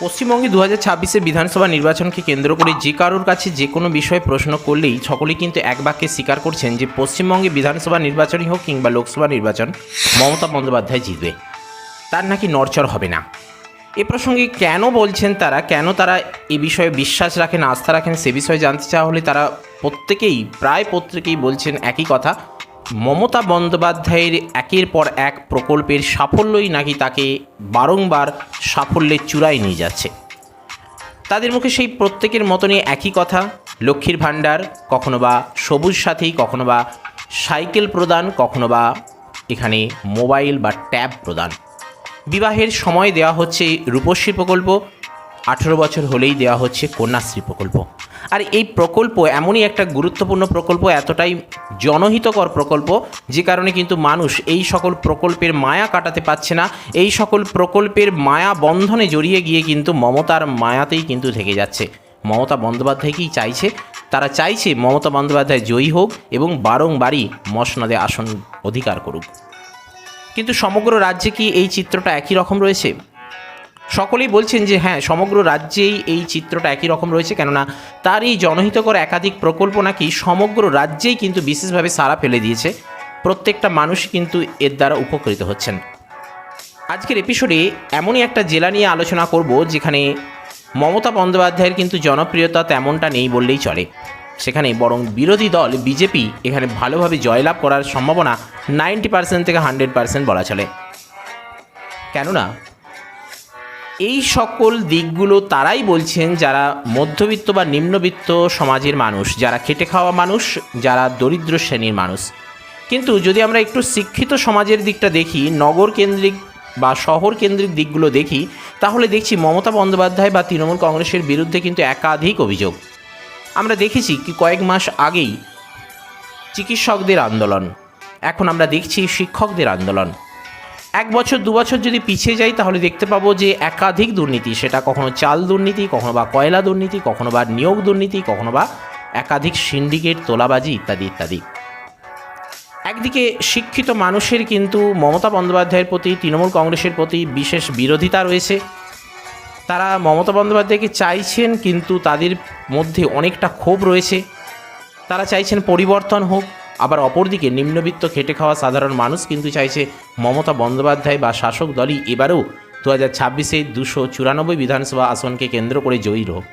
পশ্চিমবঙ্গে দু হাজার ছাব্বিশে বিধানসভা নির্বাচনকে কেন্দ্র করে যে কারোর কাছে যে কোনো বিষয়ে প্রশ্ন করলেই সকলেই কিন্তু এক বাক্যে স্বীকার করছেন যে পশ্চিমবঙ্গে বিধানসভা নির্বাচনই হোক কিংবা লোকসভা নির্বাচন, মমতা বন্দ্যোপাধ্যায় জিতবে। তার নাকি নড়চড় হবে না? এ প্রসঙ্গে কেন বলছেন তারা? কেন তারা এ বিষয়ে বিশ্বাস রাখেন, আস্থা রাখেন? সে বিষয়ে জানতে চাওয়া হলে তারা প্রত্যেকেই, প্রায় প্রত্যেকেই বলছেন একই কথা। মমতা বন্দ্যোপাধ্যায়ের একের পর এক প্রকল্পের সাফল্যই নাকি তাকে বারংবার সাফল্যের চূড়ায় নিয়ে যাচ্ছে? তাদের মুখে সেই প্রত্যেকের মতনই একই কথা, লক্ষ্মীর ভাণ্ডার কখনো বা সবুজ সাথী, কখনো বা সাইকেল প্রদান, কখনো বা এখানে মোবাইল বা ট্যাব প্রদান। বিবাহের সময় দেওয়া হচ্ছে রূপশ্রী প্রকল্প, আঠেরো বছর হলেই দেওয়া হচ্ছে কন্যাশ্রী প্রকল্প। আর এই প্রকল্প এমনই একটা গুরুত্বপূর্ণ প্রকল্প, এতটাই জনহিতকর প্রকল্প, যে কারণে কিন্তু মানুষ এই সকল প্রকল্পের মায়া কাটাতে পারছে না। এই সকল প্রকল্পের মায়া বন্ধনে জড়িয়ে গিয়ে কিন্তু মমতার মায়াতেই কিন্তু থেকে যাচ্ছে। মমতা বন্দ্যোপাধ্যায়কেই চাইছে, তারা চাইছে মমতা বন্দ্যোপাধ্যায় জয়ী হোক এবং বারংবারই মসনদে আসন অধিকার করুক। কিন্তু সমগ্র রাজ্যে কি এই চিত্রটা একই রকম রয়েছে? সকলেই বলছেন যে হ্যাঁ সমগ্র রাজ্যেই এই চিত্রটা একই রকম রয়েছে, কেননা তার এই জনহিতকর একাধিক প্রকল্প নাকি সমগ্র রাজ্যেই কিন্তু বিশেষভাবে সাড়া ফেলে দিয়েছে। প্রত্যেকটা মানুষ কিন্তু এর দ্বারা উপকৃত হচ্ছেন। আজকের এপিসোডে এমনই একটা জেলা নিয়ে আলোচনা করব, যেখানে মমতা বন্দ্যোপাধ্যায়ের কিন্তু জনপ্রিয়তা তেমনটা নেই বললেই চলে। সেখানে বরং বিরোধী দল বিজেপি এখানে ভালোভাবে জয়লাভ করার সম্ভাবনা নাইনটি পার্সেন্ট থেকে হান্ড্রেড পার্সেন্ট বলা চলে। কেননা এই সকল দিকগুলো তারাই বলছেন যারা মধ্যবিত্ত বা নিম্নবিত্ত সমাজের মানুষ, যারা খেটে খাওয়া মানুষ, যারা দরিদ্র শ্রেণির মানুষ। কিন্তু যদি আমরা একটু শিক্ষিত সমাজের দিকটা দেখি, নগর কেন্দ্রিক বা শহর কেন্দ্রিক দিকগুলো দেখি, তাহলে দেখছি মমতা বন্দ্যোপাধ্যায় বা তৃণমূল কংগ্রেসের বিরুদ্ধে কিন্তু একাধিক অভিযোগ। আমরা দেখেছি কি কয়েক মাস আগেই চিকিৎসকদের আন্দোলন, এখন আমরা দেখছি শিক্ষকদের আন্দোলন। এক বছর, দু বছর যদি পিছিয়ে যাই, তাহলে দেখতে পাবো যে একাধিক দুর্নীতি, সেটা কখনো চাল দুর্নীতি, কখনো বা কয়লা দুর্নীতি, কখনো বা নিয়োগ দুর্নীতি, কখনো বা একাধিক সিন্ডিকেট তোলাবাজি ইত্যাদি ইত্যাদি। একদিকে শিক্ষিত মানুষের কিন্তু মমতা বন্দ্যোপাধ্যায়ের প্রতি, তৃণমূল কংগ্রেসের প্রতি বিশেষ বিরোধিতা রয়েছে। তারা মমতা বন্দ্যোপাধ্যায়কে চাইছেন কিন্তু তাদের মধ্যে অনেকটা ক্ষোভ রয়েছে। তারা চাইছেন পরিবর্তন হোক আবার অপরদিকে নিম্নবিত্ত খেটে খাওয়া সাধারণ মানুষ কিন্তু চাইছে মমতা বন্দ্যোপাধ্যায় বা শাসক দলই এবারেও দু হাজার ছাব্বিশে দুশো চুরানব্বই বিধানসভা আসনকে কেন্দ্র করে জয়ী হোক।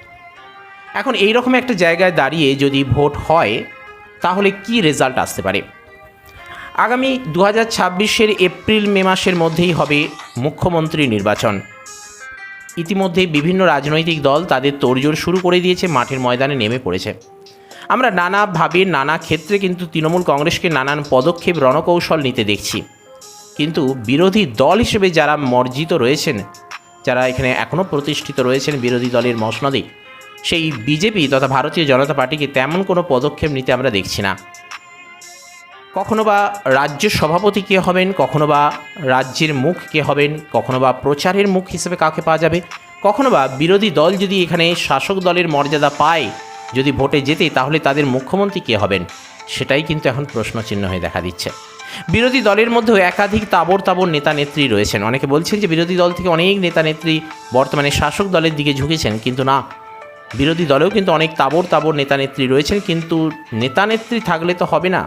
এখন এই রকম একটা জায়গায় দাঁড়িয়ে যদি ভোট হয়, তাহলে কি রেজাল্ট আসতে পারে? আগামী দু হাজার ছাব্বিশের এপ্রিল মে মাসের মধ্যেই হবে মুখ্যমন্ত্রী নির্বাচন। ইতিমধ্যে বিভিন্ন রাজনৈতিক দল তাদের তোড়জোড় শুরু করে দিয়েছে, মাঠের ময়দানে নেমে পড়েছে। আমরা নানাভাবে নানা ক্ষেত্রে কিন্তু তৃণমূল কংগ্রেসকে নানান পদক্ষেপ, রণকৌশল নিতে দেখছি। কিন্তু বিরোধী দল হিসেবে যারা মর্জিত রয়েছেন, যারা এখানে এখনও প্রতিষ্ঠিত রয়েছেন বিরোধী দলের মসনদে, সেই বিজেপি তথা ভারতীয় জনতা পার্টিকে তেমন কোনো পদক্ষেপ নিতে আমরা দেখছি না। কখনো বা রাজ্য সভাপতি কে হবেন, কখনো বা রাজ্যের মুখ কে হবেন, কখনো বা প্রচারের মুখ হিসেবে কাকে পাওয়া যাবে, কখনো বা বিরোধী দল যদি এখানে শাসক দলের মর্যাদা পায় যদি ভোটে যেতে তাহলে তাদের মুখ্যমন্ত্রী কে হবেন? সেটাই কিন্তু এখন প্রশ্নচিহ্ন হয়ে দেখা দিচ্ছে। বিরোধী দলের মধ্যেও একাধিক তাবর তাবর নেতা নেত্রী রয়েছেন। অনেকে বলছেন যে বিরোধী দল থেকে অনেক নেতা নেত্রী বর্তমানে শাসক দলের দিকে ঝুঁকেছেন, কিন্তু না। বিরোধী দলেও কিন্তু অনেক তাবর তাবর নেতা নেত্রী রয়েছেন, কিন্তু নেতা নেত্রী থাকলে তো হবে না।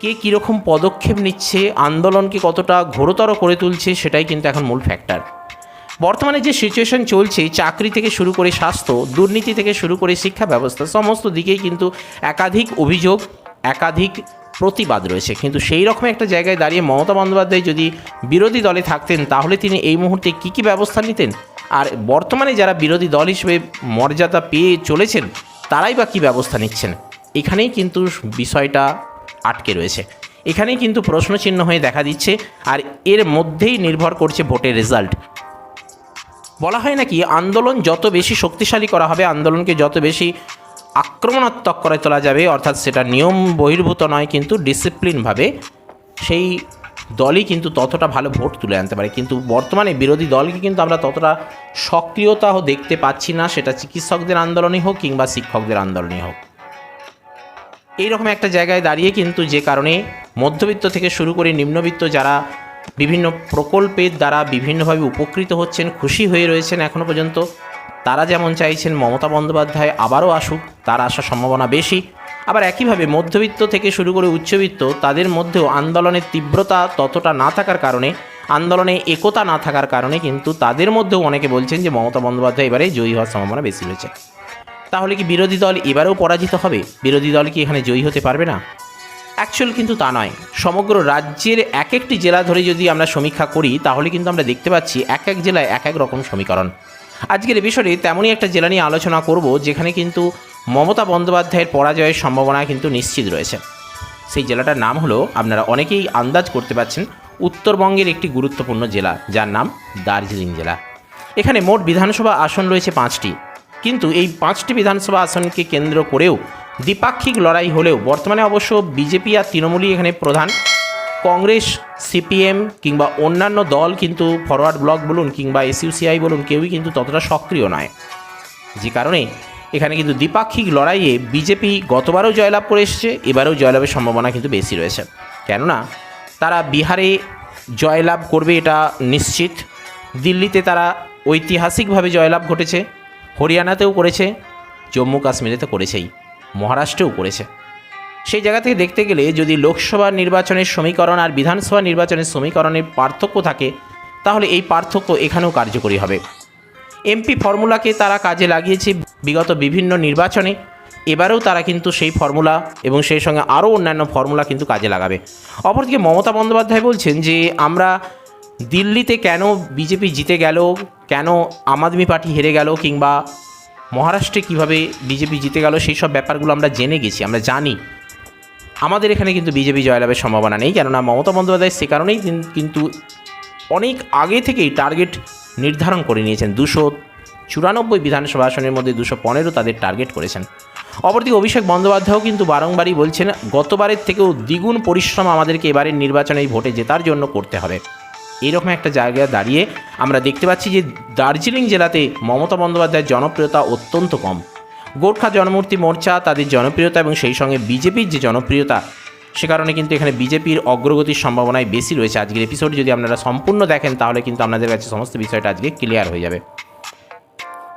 কে কীরকম পদক্ষেপ নিচ্ছে, আন্দোলনকে কতটা ঘোরতর করে তুলছে, সেটাই কিন্তু এখন মূল ফ্যাক্টর বর্তমানে যে সিচুয়েশন চলছে, চাকরি থেকে শুরু করে স্বাস্থ্য, দুর্নীতি থেকে শুরু করে শিক্ষা ব্যবস্থা, সমস্ত দিকেই কিন্তু একাধিক অভিযোগ, একাধিক প্রতিবাদ রয়েছে। কিন্তু সেই রকম একটা জায়গায় দাঁড়িয়ে মমতা বন্দ্যোপাধ্যায় যদি বিরোধী দলে থাকতেন, তাহলে তিনি এই মুহূর্তে কী কী ব্যবস্থা নিতেন? আর বর্তমানে যারা বিরোধী দল হিসেবে মর্যাদা পেয়ে চলেছেন, তারাই বা কী ব্যবস্থা নিচ্ছেন? এখানেই কিন্তু বিষয়টা আটকে রয়েছে। এখানেই কিন্তু প্রশ্নচিহ্ন হয়ে দেখা দিচ্ছে, আর এর মধ্যেই নির্ভর করছে ভোটের রেজাল্ট বলা হয় নাকি আন্দোলন যত বেশি শক্তিশালী করা হবে, আন্দোলনকে যত বেশি আক্রমণাত্মক করে তোলা যাবে, অর্থাৎ সেটা নিয়ম বহির্ভূত নয়, কিন্তু ডিসিপ্লিনভাবে সেই দলই কিন্তু ততটা ভালো ভোট তুলে আনতে পারে। কিন্তু বর্তমানে বিরোধী দলকে কিন্তু আমরা ততটা সক্রিয়তাও দেখতে পাচ্ছি না, সেটা চিকিৎসকদের আন্দোলনই হোক কিংবা শিক্ষকদের আন্দোলনই হোক। এইরকম একটা জায়গায় দাঁড়িয়ে কিন্তু যে কারণে মধ্যবিত্ত থেকে শুরু করে নিম্নবিত্ত যারা বিভিন্ন প্রকল্পের দ্বারা বিভিন্নভাবে উপকৃত হচ্ছেন, খুশি হয়ে রয়েছেন এখনও পর্যন্ত। তারা যেমন চাইছেন মমতা বন্দ্যোপাধ্যায় আবারও আসুক, তার আসার সম্ভাবনা বেশি। আবার একইভাবে মধ্যবিত্ত থেকে শুরু করে উচ্চবিত্ত, তাদের মধ্যেও আন্দোলনের তীব্রতা ততটা না থাকার কারণে, আন্দোলনে একতা না থাকার কারণে কিন্তু তাদের মধ্যেও অনেকে বলছেন যে মমতা বন্দ্যোপাধ্যায় এবারে জয়ী হওয়ার সম্ভাবনা বেশি রয়েছে। তাহলে কি বিরোধী দল এবারেও পরাজিত হবে? বিরোধী দল কি এখানে জয়ী হতে পারবে না? অ্যাকচুয়াল কিন্তু তা নয়। সমগ্র রাজ্যের এক একটি জেলা ধরে যদি আমরা সমীক্ষা করি, তাহলে কিন্তু আমরা দেখতে পাচ্ছি এক এক জেলায় এক এক রকম সমীকরণ। আজকের এপিসোডে তেমনই একটা জেলা নিয়ে আলোচনা করব, যেখানে কিন্তু মমতা বন্দ্যোপাধ্যায়ের পরাজয়ের সম্ভাবনা কিন্তু নিশ্চিত রয়েছে। সেই জেলাটার নাম হলো, আপনারা অনেকেই আন্দাজ করতে পারছেন, উত্তরবঙ্গের একটি গুরুত্বপূর্ণ জেলা, যার নাম দার্জিলিং জেলা। এখানে মোট বিধানসভা আসন রয়েছে পাঁচটি। কিন্তু এই পাঁচটি বিধানসভা আসনকে কেন্দ্র করেও দ্বিপাক্ষিক লড়াই হলেও বর্তমানে অবশ্য বিজেপি আর তৃণমূলই এখানে প্রধান। কংগ্রেস, সিপিএম কিংবা অন্যান্য দল কিন্তু ফরওয়ার্ড ব্লক বলুন কিংবা এসইউসিআই বলুন কেউই কিন্তু ততটা সক্রিয় নয়। যে কারণে এখানে কিন্তু দ্বিপাক্ষিক লড়াইয়ে বিজেপি গতবারও জয়লাভ করে এসেছে, এবারেও জয়লাভের সম্ভাবনা কিন্তু বেশি রয়েছে। কেননা তারা বিহারে জয়লাভ করবে এটা নিশ্চিত। দিল্লিতে তারা ঐতিহাসিকভাবে জয়লাভ ঘটেছে, হরিয়ানাতেও করেছে জম্মু কাশ্মীরে তো করেছেই। মহারাষ্ট্রেও করেছে সেই জায়গা থেকে দেখতে গেলে যদি লোকসভা নির্বাচনের সমীকরণ আর বিধানসভা নির্বাচনের সমীকরণের পার্থক্য থাকে, তাহলে এই পার্থক্য এখানেও কার্যকরী হবে। এমপি ফর্মুলাকে তারা কাজে লাগিয়েছে বিগত বিভিন্ন নির্বাচনে। এবারেও তারা কিন্তু সেই ফর্মুলা এবং সেই সঙ্গে আরও অন্যান্য ফর্মুলা কিন্তু কাজে লাগাবে। অপরদিকে মমতা বন্দ্যোপাধ্যায় বলছেন যে, আমরা দিল্লিতে কেন বিজেপি জিতে গেল? কেন আম আদমি পার্টি হেরে গেল? কিংবা মহারাষ্ট্রে কীভাবে বিজেপি জিতে গেল, সেই সব ব্যাপারগুলো আমরা জেনে গেছি, আমরা জানি। আমাদের এখানে কিন্তু বিজেপি জয়লাভের সম্ভাবনা নেই, কেননা মমতা বন্দ্যোপাধ্যায় সে কারণেই কিন্তু অনেক আগে থেকেই টার্গেট নির্ধারণ করে নিয়েছেন। দুশো চুরানব্বই বিধানসভা আসনের মধ্যে দুশো পনেরো তাদের টার্গেট করেছেন। অপরদিকে অভিষেক বন্দ্যোপাধ্যায়ও কিন্তু বারংবারই বলছেন, গতবারের থেকেও দ্বিগুণ পরিশ্রম আমাদেরকে এবারের নির্বাচনে ভোটে জেতার জন্য করতে হবে। এইরকম একটা জায়গায় দাঁড়িয়ে আমরা দেখতে পাচ্ছি যে দার্জিলিং জেলাতে মমতা বন্দ্যোপাধ্যায়ের জনপ্রিয়তা অত্যন্ত কম। গোর্খা জনমূর্তি মোর্চা তাদের জনপ্রিয়তা এবং সেই সঙ্গে বিজেপির যে জনপ্রিয়তা, সে কারণে কিন্তু এখানে বিজেপির অগ্রগতির সম্ভাবনায় বেশি রয়েছে। আজকের এপিসোড যদি আপনারা সম্পূর্ণ দেখেন, তাহলে কিন্তু আপনাদের কাছে সমস্ত বিষয়টা আজকে ক্লিয়ার হয়ে যাবে।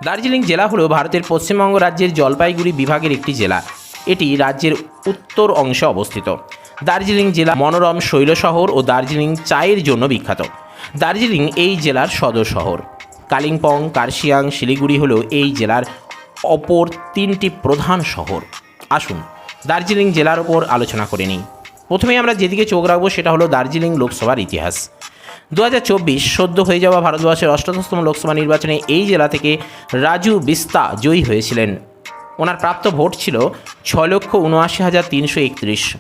দার্জিলিং জেলা হলো ভারতের পশ্চিমবঙ্গ রাজ্যের জলপাইগুড়ি বিভাগের একটি জেলা। এটি রাজ্যের উত্তর অংশে অবস্থিত। দার্জিলিং জেলা মনোরম শৈল শহর ও দার্জিলিং চায়ের জন্য বিখ্যাত। দার্জিলিং এই জেলার সদর শহর। কালিম্পং, কার্শিয়াং, শিলিগুড়ি হলো এই জেলার অপর তিনটি প্রধান শহর। আসুন, দার্জিলিং জেলার ওপর আলোচনা করে নিই। প্রথমে আমরা যেদিকে চোখ রাখব সেটা হলো দার্জিলিং লোকসভার ইতিহাস। দু হাজার চব্বিশ সদ্য হয়ে যাওয়া ভারতবর্ষের অষ্টাদশতম লোকসভা নির্বাচনে এই জেলা থেকে রাজু বিস্তা জয়ী হয়েছিলেন। ওনার প্রাপ্ত ভোট ছিল ছ লক্ষ উনআশি হাজার তিনশো একত্রিশ।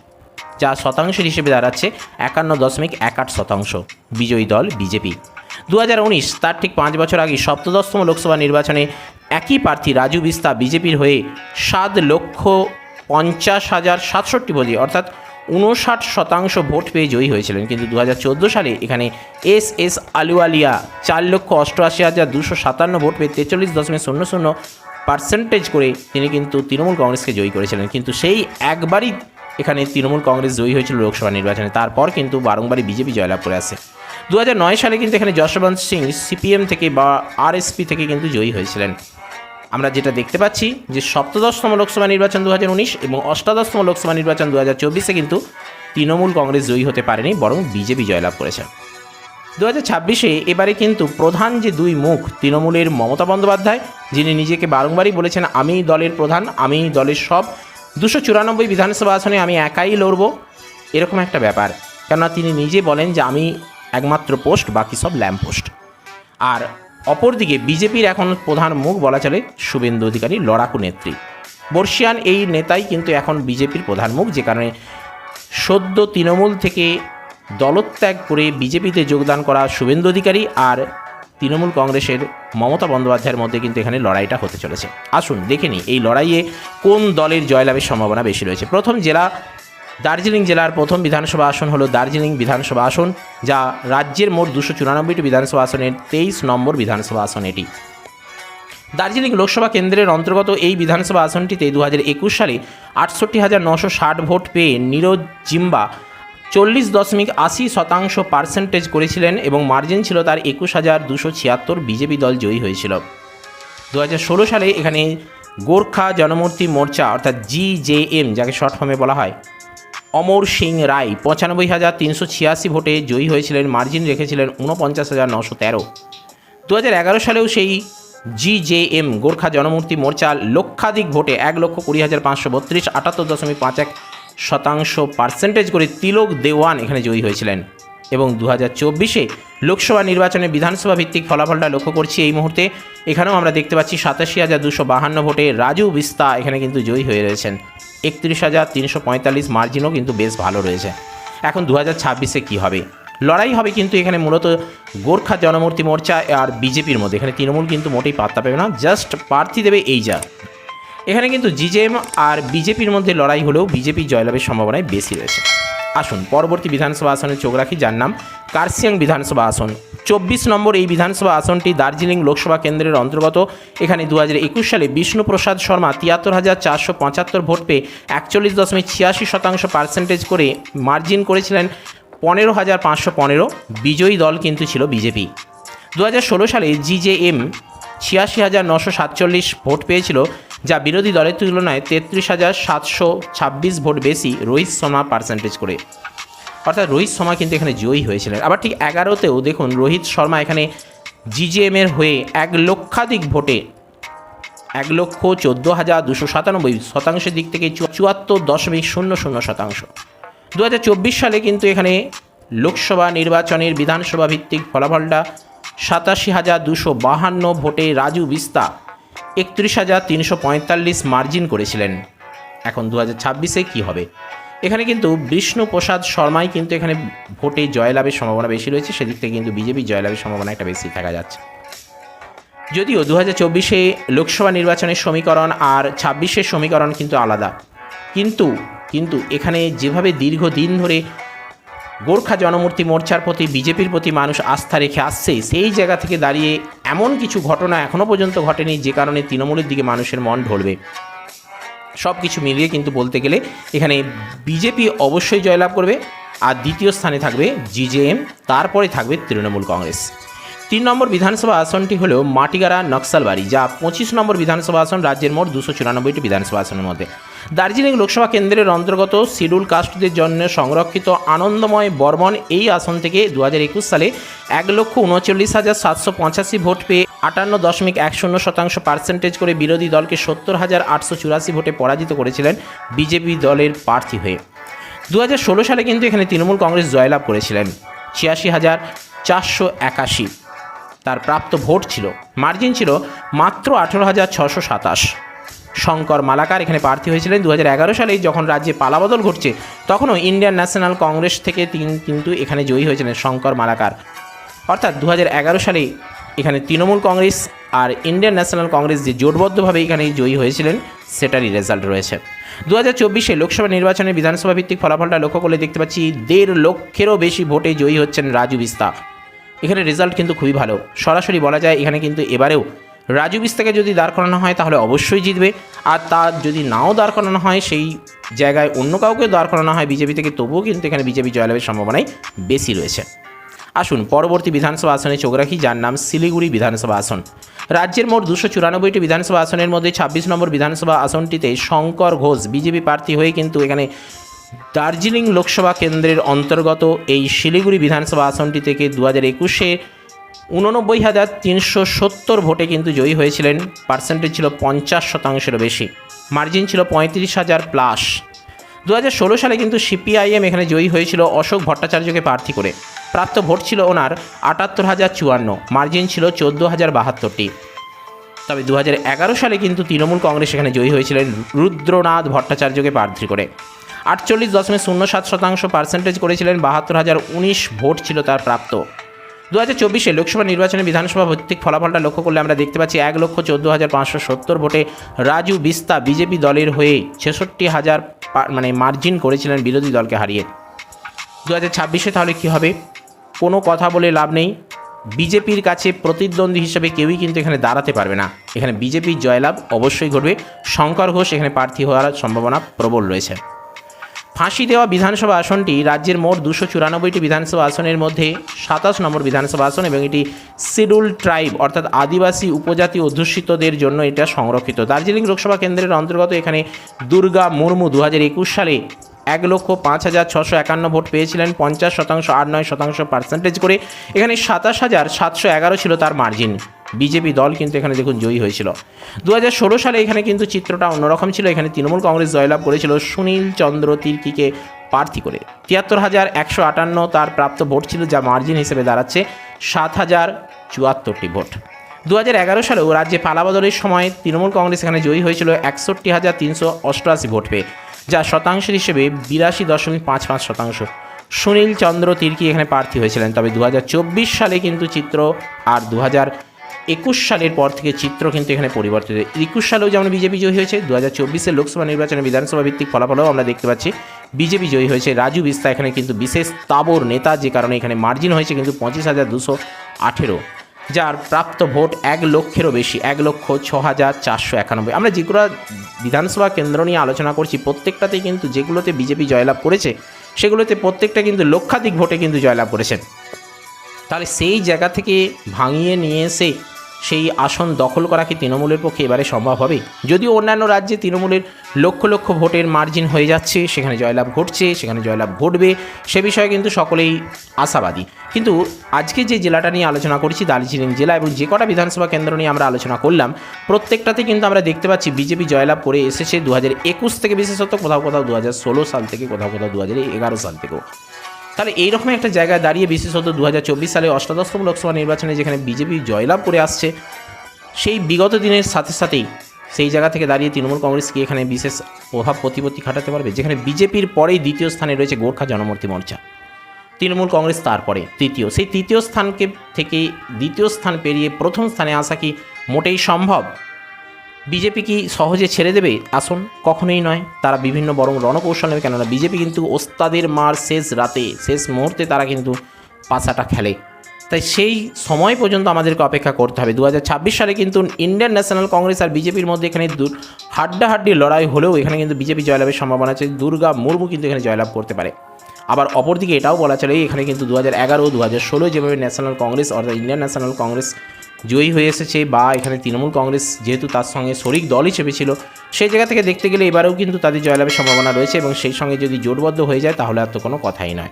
যা শতাংশের হিসেবে দাঁড়াচ্ছে একান্ন দশমিক এক আট শতাংশ। বিজয়ী দল বিজেপি। দু হাজার উনিশ, তার ঠিক পাঁচ বছর আগে সপ্তদশতম লোকসভা নির্বাচনে একই প্রার্থী রাজু বিস্তা বিজেপির হয়ে সাত লক্ষ পঞ্চাশ হাজার সাতষট্টি ভোটে, অর্থাৎ উনষাট শতাংশ ভোট পেয়ে জয়ী হয়েছিলেন। কিন্তু দু হাজার চোদ্দ সালে এখানে এস এস আলুয়ালিয়া চার লক্ষ অষ্টআশি হাজার দুশো সাতান্ন ভোট পেয়ে তেচল্লিশ দশমিক শূন্য শূন্য পার্সেন্টেজ করে তিনি কিন্তু তৃণমূল কংগ্রেসকে জয়ী করেছিলেন। কিন্তু সেই একবারই এখানে তৃণমূল কংগ্রেস জয়ী হয়েছিল লোকসভা নির্বাচনে। তারপর কিন্তু বারংবারই বিজেপি জয়লাভ করে আসে। দু সালে কিন্তু এখানে যশবন্ত সিং সিপিএম থেকে বা আরএসপি থেকে কিন্তু জয়ী হয়েছিলেন। আমরা যেটা দেখতে পাচ্ছি যে সপ্তদশতম লোকসভা নির্বাচন দু হাজার উনিশ এবং অষ্টাদশতম লোকসভা নির্বাচন দু হাজার চব্বিশে কিন্তু তৃণমূল কংগ্রেস জয়ী হতে পারেনি, বরং বিজেপি জয়লাভ করেছে। দু হাজার ছাব্বিশে এবারে কিন্তু প্রধান যে দুই মুখ, তৃণমূলের মমতা বন্দ্যোপাধ্যায়, যিনি নিজেকে বারংবারই বলেছেন আমি দলের প্রধান আমি দলের সব। দুশো চুরানব্বই বিধানসভা আসনে আমি একাই লড়ব, এরকম একটা ব্যাপার। কেননা তিনি নিজে বলেন যে আমি একমাত্র পোস্ট, বাকি সব ল্যাম্প পোস্ট। আর অপরদিকে বিজেপির এখন প্রধান মুখ বলা চলে শুভেন্দু অধিকারী লড়াকু নেত্রী। বর্ষিয়ান এই নেতাই কিন্তু এখন বিজেপির প্রধান মুখ, যে কারণে সদ্য তৃণমূল থেকে দলত্যাগ করে বিজেপিতে যোগদান করা শুভেন্দু অধিকারী আর তৃণমূল কংগ্রেসের মমতা বন্দ্যোপাধ্যায়ের মধ্যে কিন্তু এখানে লড়াইটা হতে চলেছে। আসুন, দেখে নিই এই লড়াইয়ে কোন দলের জয়লাভের সম্ভাবনা বেশি রয়েছে। প্রথম জেলা, দার্জিলিং জেলার প্রথম বিধানসভা আসন হলো দার্জিলিং বিধানসভা আসন, যা রাজ্যের মোট দুশো চুরানব্বইটি বিধানসভা আসনের তেইশ নম্বর বিধানসভা আসন এটি। দার্জিলিং লোকসভা কেন্দ্রের অন্তর্গত এই বিধানসভা আসনটিতে দু হাজার একুশ সালে আটষট্টি হাজার নশো ষাট ভোট পেয়ে নীরজ জিম্বা চল্লিশ দশমিক আশি শতাংশ পার্সেন্টেজ করেছিলেন এবং মার্জিন ছিল তার একুশ হাজার দুশো ছিয়াত্তর বিজেপি দল জয়ী হয়েছিল। দু হাজার ষোলো সালে এখানে গোর্খা জনমূর্তি মোর্চা অর্থাৎ জি জে এম, যাকে শর্ট ফর্মে বলা হয়, অমর সিং রায় পঁচানব্বই হাজার তিনশো ছিয়াশি ভোটে জয়ী হয়েছিলেন মার্জিন রেখেছিলেন ঊনপঞ্চাশ হাজার নশো তেরো। দু সালেও সেই G J M, Gorkha Janmukti Morcha লক্ষাধিক ভোটে এক লক্ষ কুড়ি হাজার পাঁচশো বত্রিশ, আটাত্তর দশমিক পাঁচ এক শতাংশ পার্সেন্টেজ করে তিলক দেওয়ান এখানে জয়ী হয়েছিলেন। এবং দু হাজার চব্বিশে লোকসভা নির্বাচনে বিধানসভা ভিত্তিক ফলাফলটা লক্ষ্য করছি এই মুহূর্তে। এখানেও আমরা দেখতে পাচ্ছি সাতাশি হাজার দুশো বাহান্ন ভোটে রাজু বিস্তা এখানে কিন্তু জয়ী হয়ে রয়েছেন। একত্রিশ হাজার তিনশো পঁয়তাল্লিশ মার্জিনও কিন্তু বেশ ভালো রয়েছে। এখন দু হাজার ছাব্বিশে কী হবে? লড়াই হবে কিন্তু এখানে মূলত গোর্খা জনমূর্তি মোর্চা আর বিজেপির মধ্যে। এখানে তৃণমূল কিন্তু মোটেই পাত্তা পাবে না, জাস্ট প্রার্থী দেবে এই যা। এখানে কিন্তু জিজেএম আর বিজেপির মধ্যে লড়াই হলেও বিজেপি জয়লাভের সম্ভাবনায় বেশি রয়েছে। আসুন, পরবর্তী বিধানসভা আসনে চোখ রাখি, যার নাম কার্সিয়াং বিধানসভা আসন। চব্বিশ নম্বর এই বিধানসভা আসনটি দার্জিলিং লোকসভা কেন্দ্রের অন্তর্গত। এখানে দু হাজার একুশ সালে বিষ্ণুপ্রসাদ শর্মা তিয়াত্তর হাজার চারশো পঁচাত্তর ভোট পেয়ে একচল্লিশ দশমিক ছিয়াশি শতাংশ পার্সেন্টেজ করে মার্জিন করেছিলেন। পনেরো হাজার পাঁচশো পনেরো বিজয়ী দল কিন্তু ছিল বিজেপি। দু হাজার ষোলো সালে জিজেএম ছিয়াশি হাজার নশো সাতচল্লিশ ভোট পেয়েছিল। যা বিরোধী দলের তুলনায় তেত্রিশ হাজার সাতশো ছাব্বিশ ভোট বেশি রোহিত শর্মা পার্সেন্টেজ করে। অর্থাৎ রোহিত শর্মা কিন্তু এখানে জয়ী হয়েছিলেন। আবার ঠিক এগারোতেও দেখুন রোহিত শর্মা এখানে জিজেএম এর হয়ে এক লক্ষাধিক ভোটে এক লক্ষ চোদ্দ হাজার দুশো সাতানব্বই শতাংশের দিক থেকে চুয়াত্তর দশমিক শূন্য শূন্য শতাংশ। দু হাজার চব্বিশ সালে কিন্তু এখানে লোকসভা নির্বাচনের বিধানসভা ভিত্তিক ফলাফলটা সাতাশি হাজার দুশো বাহান্ন ভোটে রাজু বিস্তা একত্রিশ হাজার তিনশো পঁয়তাল্লিশ মার্জিন করেছিলেন। এখন দু হাজার ছাব্বিশে কী হবে? এখানে কিন্তু বিষ্ণুপ্রসাদ শর্মাই কিন্তু এখানে ভোটে জয়লাভের সম্ভাবনা বেশি রয়েছে, সেদিক থেকে কিন্তু বিজেপি জয়লাভের সম্ভাবনা একটা বেশি দেখা যাচ্ছে। যদিও দু হাজার চব্বিশে লোকসভা নির্বাচনের সমীকরণ আর ছাব্বিশের সমীকরণ কিন্তু আলাদা। কিন্তু কিন্তু এখানে যেভাবে দীর্ঘদিন ধরে গোর্খা জনমূর্তি মোর্চার প্রতি, বিজেপির প্রতি মানুষ আস্থা রেখে আসছে, সেই জায়গা থেকে দাঁড়িয়ে এমন কিছু ঘটনা এখনও পর্যন্ত ঘটেনি যে কারণে তৃণমূলের দিকে মানুষের মন ঢলবে। সব কিছু মিলিয়ে কিন্তু বলতে গেলে এখানে বিজেপি অবশ্যই জয়লাভ করবে, আর দ্বিতীয় স্থানে থাকবে জিজেএম, তারপরে থাকবে তৃণমূল কংগ্রেস। তিন নম্বর বিধানসভা আসনটি হলো মাটিগাড়া নকশালবাড়ি, যা পঁচিশ নম্বর বিধানসভা আসন, রাজ্যের মোট দুশো চুরানব্বইটি বিধানসভা আসনের মধ্যে। দার্জিলিং লোকসভা কেন্দ্রের অন্তর্গত শিডিউল কাস্টদের জন্য সংরক্ষিত আনন্দময় বর্মন এই আসন থেকে দু একুশ সালে এক লক্ষ উনচল্লিশ হাজার সাতশো পঁচাশি ভোট পেয়ে আটান্ন দশমিক এক শূন্য শতাংশ পার্সেন্টেজ করে বিরোধী দলকে সত্তর হাজার আটশো চুরাশি ভোটে পরাজিত করেছিলেন বিজেপি দলের প্রার্থী হয়ে। দু হাজার ষোলো সালে কিন্তু এখানে তৃণমূল কংগ্রেস জয়লাভ করেছিলেন, ছিয়াশি হাজার চারশো একাশি। তার প্রাপ্ত ভোট ছিল। মার্জিন ছিল মাত্র আঠেরো হাজার ছশো সাতাশ। শঙ্কর মালাকার এখানে প্রার্থী হয়েছিলেন দু সালেই যখন রাজ্যে পালাবদল ঘটছে, তখনও ইন্ডিয়ান ন্যাশনাল কংগ্রেস থেকে তিনি কিন্তু এখানে জয়ী হয়েছিলেন শঙ্কর মালাকার। অর্থাৎ দু হাজার এগারো সালে এখানে তৃণমূল কংগ্রেস আর ইন্ডিয়ান ন্যাশনাল কংগ্রেস যে জোটবদ্ধভাবে এখানে জয়ী হয়েছিলেন, সেটারই রেজাল্ট রয়েছে। দু হাজার চব্বিশে লোকসভা নির্বাচনে বিধানসভা ভিত্তিক ফলাফলটা লক্ষ্য করলে দেখতে পাচ্ছি দেড় লক্ষেরও বেশি ভোটে জয়ী হচ্ছেন রাজু বিস্তা। এখানে রেজাল্ট কিন্তু খুবই ভালো। সরাসরি বলা যায় এখানে কিন্তু এবারেও রাজু বিস্তাকে যদি দাঁড় করানো হয় তাহলে অবশ্যই জিতবে। আর তার যদি নাও দাঁড় করানো হয় সেই জায়গায় অন্য কাউকে দাঁড় করানো হয় বিজেপি থেকে, তবুও কিন্তু এখানে বিজেপি জয়লাভের সম্ভাবনাই বেশি রয়েছে। আসুন পরবর্তী বিধানসভা আসনে চোখ রাখি, যার নাম শিলিগুড়ি বিধানসভা আসন। রাজ্যের মোট দুশো চুরানব্বইটি বিধানসভা আসনের মধ্যে ছাব্বিশ নম্বর বিধানসভা আসনটিতে শঙ্কর ঘোষ বিজেপি প্রার্থী হয়ে কিন্তু এখানে দার্জিলিং লোকসভা কেন্দ্রের অন্তর্গত এই শিলিগুড়ি বিধানসভা আসনটি থেকে দু হাজার একুশে উননব্বই হাজার তিনশো সত্তর ভোটে কিন্তু জয়ী হয়েছিলেন। পার্সেন্টেজ ছিল পঞ্চাশ শতাংশেরও বেশি। মার্জিন ছিল পঁয়ত্রিশ হাজার প্লাস। দু ষোলো সালে কিন্তু সিপিআইএম এখানে জয়ী হয়েছিল অশোক ভট্টাচার্যকে প্রার্থী করে। প্রাপ্ত ভোট ছিল ওনার আটাত্তর হাজার চুয়ান্ন। মার্জিন ছিল চোদ্দ হাজার বাহাত্তরটি। তবে দু হাজার এগারো সালে কিন্তু তৃণমূল কংগ্রেস এখানে জয়ী হয়েছিলেন রুদ্রনাথ ভট্টাচার্যকে প্রার্থী করে। আটচল্লিশ দশমিক শূন্য সাত শতাংশ পার্সেন্টেজ করেছিলেন, বাহাত্তর হাজার উনিশ ভোট ছিল তার প্রাপ্ত। দু হাজার চব্বিশে লোকসভা নির্বাচনে বিধানসভা ভিত্তিক ফলাফলটা লক্ষ্য করলে আমরা দেখতে পাচ্ছি এক লক্ষ চোদ্দ হাজার পাঁচশো সত্তর ভোটে রাজু বিস্তা বিজেপি দলের হয়ে ছেষট্টি হাজার মানে মার্জিন করেছিলেন বিরোধী দলকে হারিয়ে। দু হাজার ছাব্বিশে তাহলে কী হবে? কোনো কথা বলে লাভ নেই। বিজেপির কাছে প্রতিদ্বন্দ্বী হিসেবে কেউই কিন্তু এখানে দাঁড়াতে পারবে না। এখানে বিজেপির জয়লাভ অবশ্যই ঘটবে। শঙ্কর ঘোষ এখানে প্রার্থী হওয়ার সম্ভাবনা প্রবল রয়েছে। ফাঁসি দেওয়া বিধানসভা আসনটি রাজ্যের মোট দুশো চুরানব্বইটি বিধানসভা আসনের মধ্যে সাতাশ নম্বর বিধানসভা আসন এবং এটি শিডিউল ট্রাইব অর্থাৎ আদিবাসী উপজাতি অধ্যুষিতদের জন্য এটা সংরক্ষিত। দার্জিলিং লোকসভা কেন্দ্রের অন্তর্গত এখানে দুর্গা মুর্মু দু হাজার একুশ সালে এক লক্ষ পাঁচ হাজার ছশো একান্ন ভোট পেয়েছিলেন, পঞ্চাশ শতাংশ আট নয় শতাংশ পার্সেন্টেজ করে। এখানে সাতাশ হাজার সাতশো এগারো ছিল তার মার্জিন বিজেপি দল কিন্তু এখানে দেখুন জয়ী হয়েছিল। দু হাজার ষোলো সালে এখানে কিন্তু চিত্রটা অন্যরকম ছিল। এখানে তৃণমূল কংগ্রেস জয়লাভ করেছিল সুনীল চন্দ্র তির্কিকে প্রার্থী করে। তিয়াত্তর হাজার একশো আটান্ন তার প্রাপ্ত ভোট ছিল, যা মার্জিন হিসেবে দাঁড়াচ্ছে সাত হাজার চুয়াত্তরটি ভোট। দু হাজার এগারো সালেও রাজ্যে পালাবদলের সময় তৃণমূল কংগ্রেস এখানে জয়ী হয়েছিল একষট্টি হাজার তিনশো অষ্টআশি ভোট পেয়ে। যা শতাংশের হিসেবে বিরাশি দশমিক পাঁচ পাঁচ শতাংশ। সুনীল চন্দ্র তির্কি এখানে প্রার্থী হয়েছিলেন, তবে দু হাজার চব্বিশ সালে কিন্তু চিত্র আর দু একুশ সালের পর থেকে চিত্র কিন্তু এখানে পরিবর্তিত। একুশ সালেও যেমন বিজেপি জয়ী হয়েছে দু হাজার চব্বিশের লোকসভা নির্বাচনে বিধানসভা ভিত্তিক ফলাফলও আমরা দেখতে পাচ্ছি বিজেপি জয়ী হয়েছে। রাজু বিস্তা এখানে কিন্তু বিশেষ তাবর নেতা, যে কারণে এখানে মার্জিন হয়েছে কিন্তু পঁচিশ হাজার দুশো আঠেরো। যার প্রাপ্ত ভোট এক লক্ষেরও বেশি, এক লক্ষ ছ হাজার চারশো একানব্বই। আমরা যেগুলো বিধানসভা কেন্দ্র নিয়ে আলোচনা করছি, প্রত্যেকটাতেই কিন্তু যেগুলোতে বিজেপি জয়লাভ করেছে, সেগুলোতে প্রত্যেকটা কিন্তু লক্ষাধিক ভোটে কিন্তু জয়লাভ করেছেন তাহলে সেই জায়গা থেকে ভাঙিয়ে নিয়ে এসে সেই আসন দখল করা কি তৃণমূলের পক্ষে এবারে সম্ভব হবে? যদিও অন্যান্য রাজ্যে তৃণমূলের লক্ষ লক্ষ ভোটের মার্জিন হয়ে যাচ্ছে, সেখানে জয়লাভ ঘটছে, সেখানে জয়লাভ ঘটবে, সে বিষয়ে কিন্তু সকলেই আশাবাদী। কিন্তু আজকে যে জেলাটা নিয়ে আলোচনা করছি, দার্জিলিং জেলা এবং যে কটা বিধানসভা কেন্দ্র নিয়ে আমরা আলোচনা করলাম, প্রত্যেকটাতে কিন্তু আমরা দেখতে পাচ্ছি বিজেপি জয়লাভ করে এসেছে দু হাজার একুশ থেকে বিশেষত, কোথাও কোথাও দু সাল থেকে, কোথাও কোথাও দু হাজার এগারো সাল থেকেও। তাহলে এইরকম একটা জায়গায় দাঁড়িয়ে বিশেষত দু হাজার চব্বিশ সালে অষ্টাদশতম লোকসভা নির্বাচনে যেখানে বিজেপি জয়লাভ করে আসছে, সেই বিগত দিনের সাথে সাথেই সেই জায়গা থেকে দাঁড়িয়ে তৃণমূল কংগ্রেস কি এখানে বিশেষ প্রভাব প্রতিপত্তি খাটাতে পারবে? যেখানে বিজেপির পরেই দ্বিতীয় স্থানে রয়েছে গোর্খা জনমূর্তি মোর্চা। তৃণমূল কংগ্রেস তারপরে তৃতীয়। সেই তৃতীয় স্থানকে থেকে দ্বিতীয় স্থান পেরিয়ে প্রথম স্থানে আসা কি মোটেই সম্ভব? বিজেপি কি সহজে ছেড়ে দেবে? আসুন, কখনোই নয়। তারা বিভিন্ন বরং রণকৌশল নেবে। কেননা বিজেপি কিন্তু ওস্তাদের মার শেষ রাতে, শেষ মুহূর্তে তারা কিন্তু পাশাটা খেলে। তাই সেই সময় পর্যন্ত আমাদেরকে অপেক্ষা করতে হবে। দু হাজার ছাব্বিশ সালে কিন্তু ইন্ডিয়ান ন্যাশনাল কংগ্রেস আর বিজেপির মধ্যে এখানে হাড্ডাহাড্ডি লড়াই হলেও এখানে কিন্তু বিজেপি জয়লাভের সম্ভাবনা আছে। দুর্গা মুর্মু কিন্তু এখানে জয়লাভ করতে পারে। আবার অপরদিকে এটাও বলা চলে এখানে কিন্তু দু হাজার এগারো দু হাজার ষোলো যেভাবে ন্যাশনাল কংগ্রেস অর্থাৎ ইন্ডিয়ান ন্যাশনাল কংগ্রেস জয়ী হয়ে এসেছে বা এখানে তৃণমূল কংগ্রেস যেহেতু তার সঙ্গে শরিক দল হিসেবে ছিল সেই জায়গা থেকে দেখতে গেলে এবারেও কিন্তু তাদের জয়লাভের সম্ভাবনা রয়েছে এবং সেই সঙ্গে যদি জোটবদ্ধ হয়ে যায় তাহলে আর তো কোনো কথাই নয়।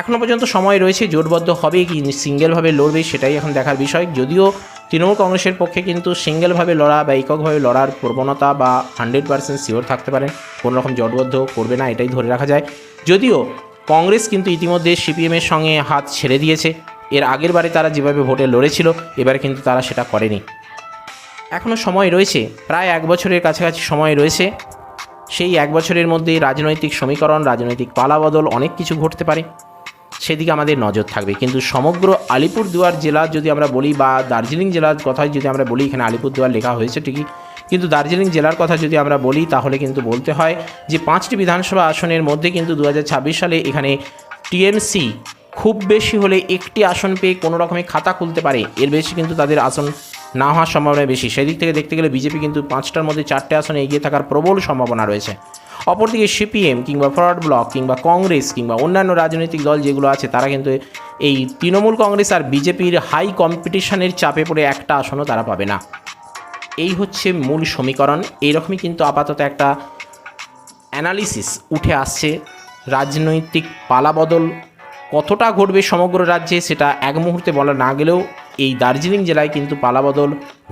এখনও পর্যন্ত সময় রয়েছে, জোটবদ্ধ হবে কি সিঙ্গেলভাবে লড়বে সেটাই এখন দেখার বিষয়। যদিও তৃণমূল কংগ্রেসের পক্ষে কিন্তু সিঙ্গেলভাবে লড়া বা এককভাবে লড়ার প্রবণতা বা হান্ড্রেড পার্সেন্ট শিওর থাকতে পারেন কোনো রকম জোটবদ্ধ করবে না, এটাই ধরে রাখা যায়। যদিও কংগ্রেস কিন্তু ইতিমধ্যে সিপিএমের সঙ্গে হাত ছেড়ে দিয়েছে। এর আগের বারে তারা যেভাবে ভোটে লড়েছিল, এবারে কিন্তু তারা সেটা করেনি। এখনও সময় রয়েছে, প্রায় এক বছরের কাছাকাছি সময় রয়েছে। সেই এক বছরের মধ্যে রাজনৈতিক সমীকরণ, রাজনৈতিক পালাবদল অনেক কিছু ঘটতে পারে। সেদিকে আমাদের নজর থাকবে। কিন্তু সমগ্র আলিপুরদুয়ার জেলা যদি আমরা বলি বা দার্জিলিং জেলার কথা যদি আমরা বলি, এখানে আলিপুরদুয়ার লেখা হয়েছে ঠিকই। কিন্তু দার্জিলিং জেলার কথা যদি আমরা বলি, তাহলে কিন্তু বলতে হয় যে পাঁচটি বিধানসভা আসনের মধ্যে কিন্তু দু হাজার ছাব্বিশ সালে এখানে টিএমসি খুব বেশি হলে একটি আসন পেয়ে কোনো রকমে খাতা খুলতে পারে। এর বেশি কিন্তু তাদের আসন না হওয়ার সম্ভাবনা বেশি। সেদিক থেকে দেখতে গেলে বিজেপি কিন্তু পাঁচটার মধ্যে চারটে আসনে এগিয়ে থাকার প্রবল সম্ভাবনা রয়েছে। অপরদিকে সিপিএম কিংবা ফরওয়ার্ড ব্লক কিংবা কংগ্রেস কিংবা অন্যান্য রাজনৈতিক দল যেগুলো আছে, তারা কিন্তু এই তৃণমূল কংগ্রেস আর বিজেপির হাই কম্পিটিশনের চাপে পড়ে একটা আসনও তারা পাবে না। এই হচ্ছে মূল সমীকরণ। এইরকমই কিন্তু আপাতত একটা অ্যানালিসিস উঠে আসছে। রাজনৈতিক পালাবদল কতটা ঘটবে সমগ্র রাজ্যে সেটা এক মুহূর্তে বলা না গেলেও এই দার্জিলিং জেলায় কিন্তু পালাবদল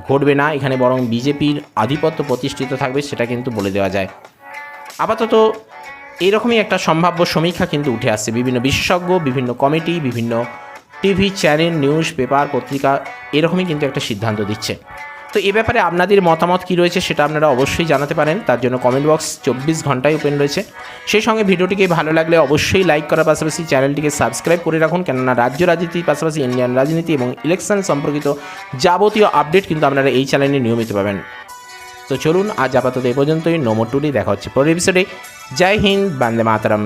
ঘটবে না। এখানে বরং বিজেপির আধিপত্য প্রতিষ্ঠিত থাকবে সেটা কিন্তু বলে দেওয়া যায়। আপাতত এইরকমই একটা সম্ভাব্য সমীক্ষা কিন্তু উঠে আসছে। বিভিন্ন বিশেষজ্ঞ, বিভিন্ন কমিটি, বিভিন্ন টিভি চ্যানেল, নিউজ পেপার, পত্রিকা, এরকমই কিন্তু একটা সিদ্ধান্ত দিচ্ছে। তো এ ব্যাপারে আপনাদের মতামত কী রয়েছে সেটা আপনারা অবশ্যই জানাতে পারেন। তার জন্য কমেন্ট বক্স চব্বিশ ঘন্টায় ওপেন রয়েছে। সেই সঙ্গে ভিডিওটিকে ভালো লাগলে অবশ্যই লাইক করার পাশাপাশি চ্যানেলটিকে সাবস্ক্রাইব করে রাখুন। কেননা রাজ্য রাজনীতির পাশাপাশি ইন্ডিয়ান রাজনীতি এবং ইলেকশন সম্পর্কিত যাবতীয় আপডেট কিন্তু আপনারা এই চ্যানেলে নিয়মিত পাবেন। তো চলুন আজ আপাতত এ পর্যন্তই। নোমর টুডি দেখা হচ্ছে পরের এপিসোডে জয় হিন্দ। বান্দে মাতারাম।